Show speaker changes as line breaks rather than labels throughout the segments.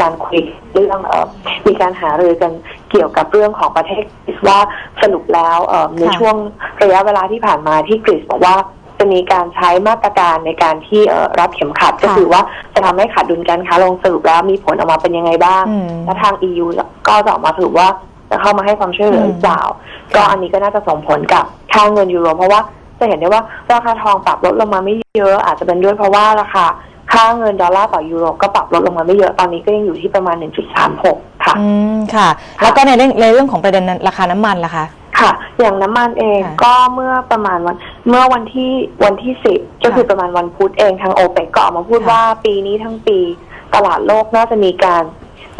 การคุยเรื่องเอ่อมีการหารือกันเกี่ยวกับเรื่องของประเทศกรีซว่าสรุปแล้วเอ่อใน
ค่ะ
ช่วงระยะเวลาที่ผ่านมาที่กรีซบอกว่าจะมีการใช้มาตรการในการที่เอ่อรับเข็มขัดก็คือว่าจะทำให้ขาดดุลการค้าลงสรุปแล้วมีผลออกมาเป็นยังไงบ้าง
อืม
และทาง EU ก็จะออกมาสรุปว่าจะเข้ามาให้ความช่วยเหลือหรือเปล่า ก็อันนี้ก็น่าจะส่งผลกับค่าเงินยูโรเพราะว่าจะเห็นได้ว่าราคาทองปรับลดลงมาไม่เยอะอาจจะเป็นด้วยเพราะว่าราคา ค่าเงินดอลลาร์ต่อยูโรก็ปรับลดลงมาไม่เยอะตอนนี้ก็ยังอยู่ที่ประมาณ 1.36 ค่ะ
อืมค่ะ แล้วก็ในเรื่องในเรื่องของประเด็นราคาน้ำมันล่ะคะ
ค่ะ อย่างน้ำมันเอง
ค่ะ
ก็เมื่อประมาณวันเมื่อวันที่วันที่สิบก็คือประมาณวันพุธเองทางโอเปกก็ออกมาพูด
ค่ะ
ว่าปีนี้ทั้งปีตลาดโลกน่าจะมีการ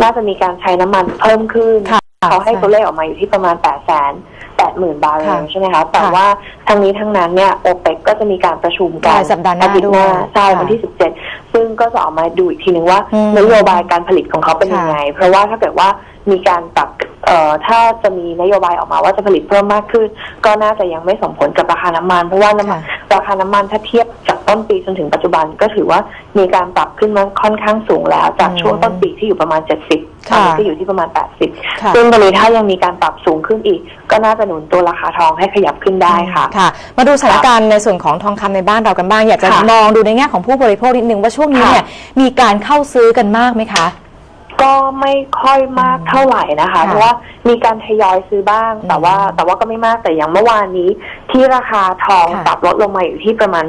น่าจะมีการใช้น้ำมันเพิ่มขึ้น
ค่ะ
เขาให้ตัวเลขออกมาอยู่ที่ประมาณ 8 0 0 0 0 8 0,000 บาร์เรล
ค่ะ
ใช่ไหมคะ แต่
ค่ะ
ว่าทั้งนี้ทั้งนั้นเนี่ยโอเปกก็จะมีการประชุมกั
ป
น
ลายสัปดาห์หน้า
ทิตย์หน้า
ด้วย
ใช่
ค่ะ
วันที่ 17 ซึ่งก็จะออกมาดูอีกทีนึงว่า
อืม
นโยบายการผลิตของเขาเป็นยังไง เพราะว่าถ้าเกิดว่ามีการปรับเอ่อถ้าจะมีนโยบายออกมาว่าจะผลิตเพิ่มมากขึ้น ก็น่าจะยังไม่ส่งผลกับราคาน้ำมัน เพราะว่าน้ำมัน
ค่ะ
ราคาน้ำมันถ้าเทียบจากต้นปีจนถึงปัจจุบันก็ถือว่ามีการปรับขึ้นมาค่อนข้างสูงแล้ว จาก
อืม
ช่วงต้นปีที่อยู่ประมาณ 70ตอนนี้ก็อยู่ที่ประมาณ 80
ค่ะ
ซึ่งตอนนี้ถ้ายังมีการปรับสูงขึ้นอีก ก็น่าจะหนุนตัวราคาทองให้ขยับขึ้นได้ค่ะ
ค่ะ มาดูสถานการณ์ในส่วนของทองคำในบ้านเรากันบ้าง อยากจะ
ค่ะ
มองดูในแง่ของผู้บริโภคนิดนึงว่าช่วงนี้
ค่ะ
เนี่ยมีการเข้าซื้อกันมากไหมคะ
ก็ไม่ค่อยมากเท่าไหร่นะคะ
ค่ะ
เพราะว่ามีการทยอยซื้อบ้าง
อืม
แต่ว่าแต่ว่าก็ไม่มากแต่อย่างเมื่อวานนี้ ที่ราคาทอง
ค่ะ
ปรับลดลงมาอยู่ที่ประมาณ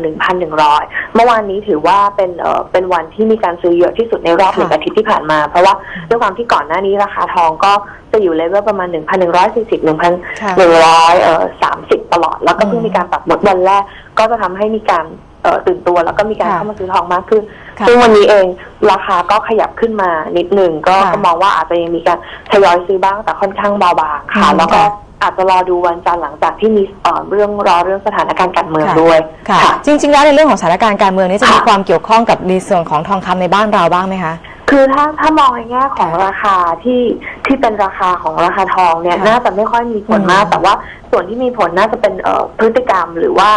1,100 เมื่อวานนี้ถือว่าเป็นเอ่อเป็นวันที่มีการซื้อเยอะที่สุดในรอบ
ค่ะ
หนึ่งอาทิตย์ที่ผ่านมา เพราะว่าด้วยความที่ก่อนหน้านี้ราคาทองก็จะอยู่เลเวลประมาณ 1,140
ค่ะ
1,100เอ่อ30 ตลอด แล้วก็เพิ่ง
อืม
มีการปรับลดวันแรกก็จะทำให้มีการเอ่อตื่นตัวแล้วก็มีการ
ค่ะ
เข้ามาซื้อทองมากขึ้น
ค่ะ
ซึ่งวันนี้เองราคาก็ขยับขึ้นมานิดหนึ่งก็
ค่ะ
ก็มองว่าอาจจะยังมีการทยอยซื้อบ้างแต่ค่อนข้างเบาบางค่ะ
อืม
แล้วก็
ค่ะ
อาจจะรอดูวันจันทร์หลังจากที่มีเอ่อเรื่องรอเรื่องสถานการณ์การเมือง
ค่ะ
ด้วย
ค่ะ
ค่ะ
จริง ๆ แล้วในเรื่องของสถานการณ์การเมืองนี้จะมี
ค่ะ
ความเกี่ยวข้องกับในส่วนของทองคำในบ้านเราบ้างไหมคะ
คือถ้าถ้ามองในแง่ของราคาที่ที่เป็นราคาของราคาทองเนี่ย
ค่ะ
น่าจะไม่ค่อยมีผลมาก
อืม
แต่ว่าส่วนที่มีผลน่าจะเป็นเอ่อพฤติกรรมหรือว่า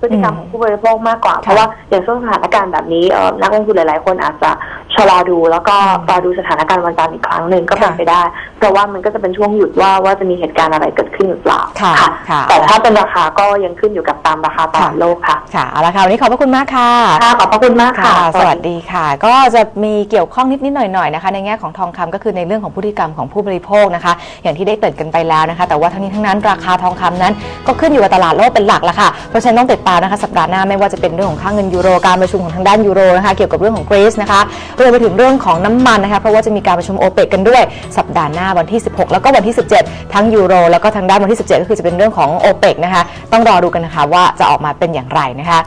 พฤติกรรม
อืม
ของผู้บริโภคมากกว่า เพราะว่าอย่างช่วงสถานการณ์แบบนี้เอ่อนักลงทุนหลาย ๆ คนอาจจะ ชะลอดูแล้วก็
อืม
รอดูสถานการณ์วันจันทร์อีกครั้งหนึ่งก็เป็น
ค่ะ
ไปได้ เพราะว่ามันก็จะเป็นช่วงหยุดว่าว่าจะมีเหตุการณ์อะไรเกิดขึ้นหรือเปล่า
ค่ะค่ะ
แต่ถ้าเป็นราคาก็ยังขึ้นอยู่กับตามราคาตลาด
ค่ะ
โลกค่ะ
ค่ะเอาละค่ะวันนี้ขอบพระคุณมากค่ะ
ค่ะขอบพระคุณมากค่ะ
ค่ะสวัสดีค่ะ ก็จะมีเกี่ยวข้องนิดๆหน่อยๆนะคะ ในแง่ของทองคำก็คือในเรื่องของพฤติกรรมของผู้บริโภคนะคะ อย่างที่ได้เกริดกันไปแล้วนะคะ แต่ว่าทั้งนี้ทั้งนั้นราคาทองคำนั้น ก็ขึ้นอยู่กับตลาดโลกเป็นหลักละค่ะเพราะฉะนั้นต้องติดตามนะคะสัปดาห์หน้าไม่ว่าจะเป็นเรื่องของค่าเงินยูโรการประชุมของทางด้านยูโรนะคะเกี่ยวกับเรื่องของกรีซนะคะรวมไปถึงเรื่องของน้ำมันนะคะเพราะว่าจะมีการประชุมโอเปกกันด้วยสัปดาห์หน้าวันที่ 16 แล้วก็วันที่ 17 ทั้งยูโร แล้วก็ทางด้านวันที่ 17 ก็คือจะเป็นเรื่องของโอเปกนะคะต้องรอดูกันนะคะว่าจะออกมาเป็นอย่างไรนะคะ